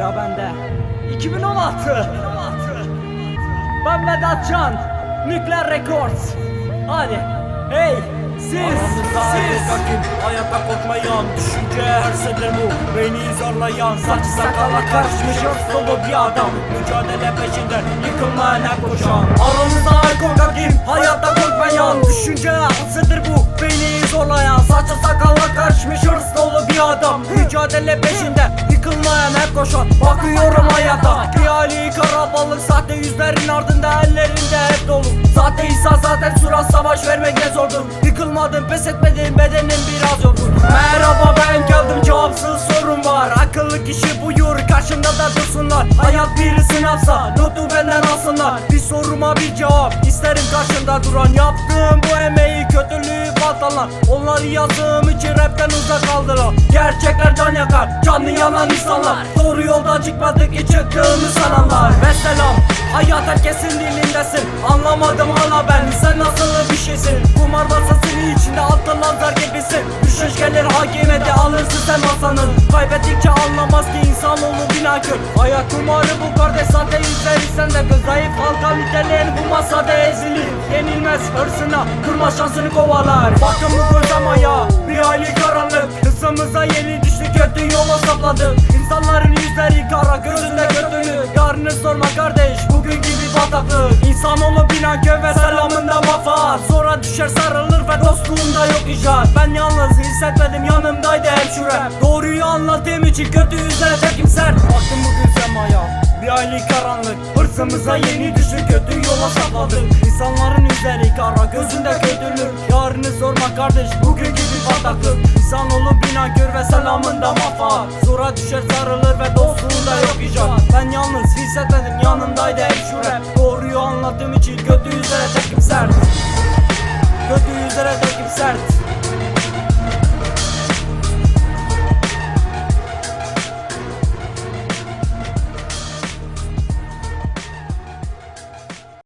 Sıra bende. 2016 Ben Vedat Can Nükleer Records Hadi. Hey siz Siz. hakim. Hayatta korkmayan Düşünce her sene bu. Beni zorlayan Saç sakala karışmış hırs dolu bir adam Mücadele peşinde. Yıkılmayan hep koşan? Aramızda korkak kim? Hayatta korkmayan Düşünce asıdır bu. Beni zorlayan Saçı sakalla karışmış bir adam Mücadele peşinde. Yıkılmayan hep koşan Bakıyorum hayata. Hali karabalık Sahte yüzlerin ardında ellerinde hep dolu. Sahte insan zaten surat savaş vermekle zordur. Yıkılmadım pes etmedim bedenim biraz yorgun. Merhaba ben geldim cevapsız sorun var. Akıllı kişi buyur karşımda da dursunlar. Hayat bir sınavsa notu benden alsınlar. Bir soruma bir cevap isterim karşımda duran Yaptığım bu baltalar Onları yazdığım için rapten uzak kaldılar. Gerçekler can yakar canlı yanan insanlar. Doğru yoldan çıkmadık ki çıktığımı sananlar. Ve selam hayat herkesin dilindesin. Anlamadım hala ben sen nasıl bir şeysin? Kumar masasının içinde attın nazar gibisin. Düşüş gelir hakimiyeti alırsın sen masanın. Kaybettikçe anlamaz ki insanoğlu binakör Hayat kumarı bu sahte yüzleri sende göz Zayıf. Halka niteleyen bu masada ezilir. Yenilmez hırsına kurma şansını kovalar. Bakın bu gözlemaya bir hayli karanlık. Hızımıza yeni düştü kötü yola sapladık İnsanların yüzleri kara gözünde kötülük. Yarını sorma kardeş bugün gibi bataklık. İnsanoğlu binakör ve selamında vefat. Sonra düşer sarılır ve dostluğunda yok icat. Ben yalnız hissetmedim yanımdaydı hep şurem Doğruyu anlattığım için kötü yüzlere tepkim sert. Baktım bugün semaya üzeri karanlık Hırsımıza yeni düştük kötü yola sapladık İnsanların üzeri kara gözünde kötülük. Yarını sorma kardeş bugün gibi bataklık. İnsan olun binakör ve selamında mafa Zora düşer sarılır ve dostluğunda yok icat. Ben yalnız hissetmedim yanındaydı hep şurem Doğruyu anlattığım için kötü üzere tekim sert. Kötü üzere tekim sert.